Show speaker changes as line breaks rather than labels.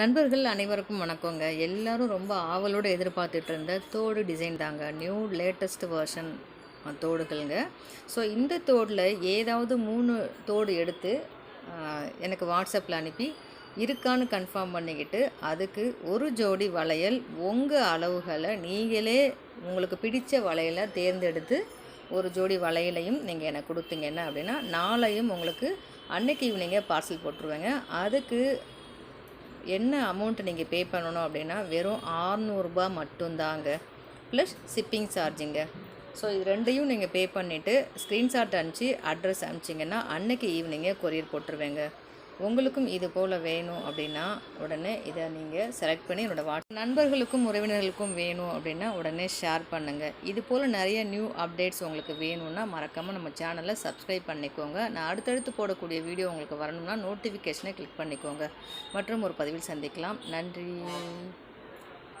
நண்பர்கள் அனைவருக்கும் வணக்கங்க. எல்லாரும் ரொம்ப ஆவலோடு எதிர்பார்த்துட்டு இருந்த தோடு டிசைன் தாங்க. நியூ லேட்டஸ்ட் வேர்ஷன் தோடுகள்ங்க. ஸோ இந்த தோடில் ஏதாவது மூணு தோடு எடுத்து எனக்கு வாட்ஸ்அப்பில் அனுப்பி இருக்கான்னு கன்ஃபார்ம் பண்ணிக்கிட்டு அதுக்கு ஒரு ஜோடி வளையல் உங்கள் அளவுகளை நீங்களே உங்களுக்கு பிடித்த வளையலை தேர்ந்தெடுத்து ஒரு ஜோடி வளையலையும் நீங்கள் எனக்கு கொடுத்தீங்கன்னா அப்படின்னா நாளையும் உங்களுக்கு அன்னைக்கு ஈவினிங்கே பார்சல் போட்டுருவேங்க. அதுக்கு என்ன அமௌண்ட்டு நீங்கள் பே பண்ணணும் அப்படின்னா வெறும் ஆறுநூறுபா மட்டும்தாங்க ப்ளஸ் ஷிப்பிங் சார்ஜுங்க ஸோ இது ரெண்டையும் நீங்கள் பே பண்ணிவிட்டு ஸ்க்ரீன்ஷாட் அனுப்பிச்சி அட்ரஸ் அனுப்பிச்சிங்கன்னா அன்னைக்கு ஈவினிங்கே கொரியர் போட்டுருவேங்க. உங்களுக்கும் இது போல் வேணும் அப்படின்னா உடனே இதை நீங்கள் செலக்ட் பண்ணி என்னோடய வாட்ஸ் நண்பர்களுக்கும் உறவினர்களுக்கும் வேணும் அப்படின்னா உடனே ஷேர் பண்ணுங்கள் இது போல் நிறைய நியூ அப்டேட்ஸ் உங்களுக்கு வேணும்னா மறக்காமல் நம்ம சேனலை சப்ஸ்கிரைப் பண்ணிக்கோங்க. நான் அடுத்தடுத்து போடக்கூடிய வீடியோ உங்களுக்கு வரணும்னா நோட்டிஃபிகேஷனை கிளிக் பண்ணிக்கோங்க. மற்றும் ஒரு பதிவில் சந்திக்கலாம். நன்றி.